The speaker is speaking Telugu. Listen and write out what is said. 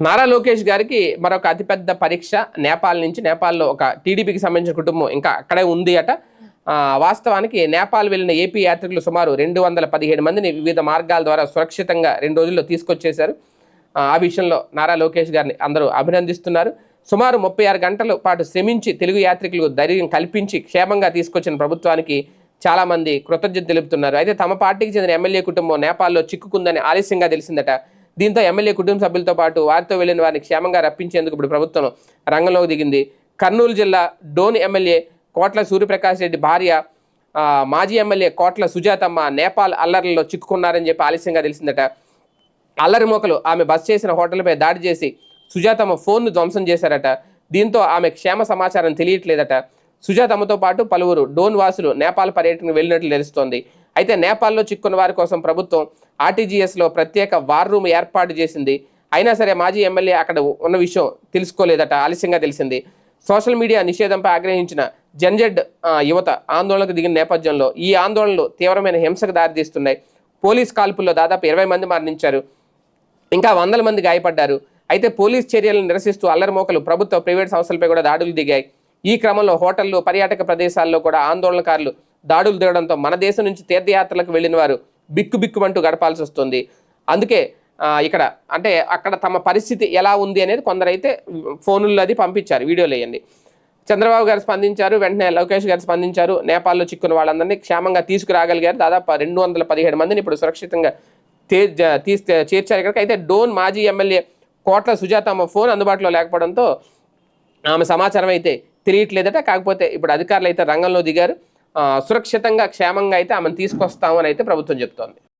నారా లోకేష్ గారికి మరొక అతిపెద్ద పరీక్ష నేపాల్ నుంచి. నేపాల్లో ఒక టీడీపీకి సంబంధించిన కుటుంబం ఇంకా అక్కడే ఉంది అట వాస్తవానికి నేపాల్ వెళ్ళిన ఏపీ యాత్రికులు సుమారు రెండు వందల పదిహేడు మందిని వివిధ మార్గాల ద్వారా సురక్షితంగా రెండు రోజుల్లో తీసుకొచ్చేశారు. ఆ, ఆ విషయంలో నారా లోకేష్ గారిని అందరూ అభినందిస్తున్నారు. సుమారు ముప్పై ఆరు గంటల పాటు శ్రమించి తెలుగు యాత్రికులకు ధైర్యం కల్పించి క్షేమంగా తీసుకొచ్చిన ప్రభుత్వానికి చాలామంది కృతజ్ఞత తెలుపుతున్నారు. అయితే తమ పార్టీకి చెందిన ఎమ్మెల్యే కుటుంబం నేపాల్లో చిక్కుకుందని ఆలస్యంగా తెలిసిందట. దీంతో ఎమ్మెల్యే కుటుంబ సభ్యులతో పాటు వారితో వెళ్ళిన వారిని క్షేమంగా రప్పించేందుకు ఇప్పుడు ప్రభుత్వం రంగంలోకి దిగింది. కర్నూలు జిల్లా డోన్ ఎమ్మెల్యే కోట్ల సూర్యప్రకాష్ రెడ్డి భార్య మాజీ ఎమ్మెల్యే కోట్ల సుజాతమ్మ నేపాల్ అల్లర్లలో చిక్కుకున్నారని చెప్పి ఆలస్యంగా తెలిసిందట. అల్లరి మోకలు ఆమె బస్ చేసిన హోటల్పై దాడి చేసి సుజాతమ్మ ఫోన్ను ధ్వంసం చేశారట. దీంతో ఆమె క్షేమ సమాచారం తెలియట్లేదట. సుజాతమ్మతో పాటు పలువురు డోన్ వాసులు నేపాల్ పర్యటనకు వెళ్ళినట్లు తెలుస్తోంది. అయితే నేపాల్లో చిక్కున్న వారి కోసం ప్రభుత్వం ఆర్టీజీఎస్లో ప్రత్యేక వార్ రూమ్ ఏర్పాటు చేసింది. అయినా సరే మాజీ ఎమ్మెల్యే అక్కడ ఉన్న విషయం తెలుసుకోలేదట ఆలస్యంగా తెలిసింది. సోషల్ మీడియా నిషేధంపై ఆగ్రహించిన జన్జెడ్ యువత ఆందోళనకు దిగిన నేపథ్యంలో ఈ ఆందోళనలు తీవ్రమైన హింసకు దారితీస్తున్నాయి. పోలీస్ కాల్పుల్లో దాదాపు ఇరవై మంది మరణించారు. ఇంకా వందల మంది గాయపడ్డారు. అయితే పోలీస్ చర్యలను నిరసిస్తూ అల్లరిమోకలు ప్రభుత్వ ప్రైవేట్ సంస్థలపై కూడా దాడులు దిగాయి. ఈ క్రమంలో హోటళ్ళు పర్యాటక ప్రదేశాల్లో కూడా ఆందోళనకారులు దాడులు దిగడంతో మన దేశం నుంచి తీర్థయాత్రలకు వెళ్ళిన వారు బిక్కు బిక్కుమంటూ గడపాల్సి వస్తుంది. అందుకే ఇక్కడ అంటే అక్కడ తమ పరిస్థితి ఎలా ఉంది అనేది కొందరైతే ఫోనుల్లో అది పంపించారు వీడియోలు వేయండి చంద్రబాబు గారు స్పందించారు వెంటనే లోకేష్ గారు స్పందించారు నేపాల్లో చిక్కున్న వాళ్ళందరినీ క్షేమంగా తీసుకురాగలిగారు. దాదాపు రెండు వందల పదిహేడు మందిని ఇప్పుడు సురక్షితంగా తే జ- చేర్చారు ఇక్కడికి అయితే డోన్ మాజీ ఎమ్మెల్యే కోట్ల సుజాతమ్మ ఫోన్ అందుబాటులో లేకపోవడంతో ఆమె సమాచారం అయితే తెలియట్లేదట. కాకపోతే ఇప్పుడు అధికారులు అయితే రంగంలో దిగారు. సురక్షితంగా క్షేమంగా అయితే ఆమెను తీసుకొస్తామని అయితే ప్రభుత్వం చెప్తోంది.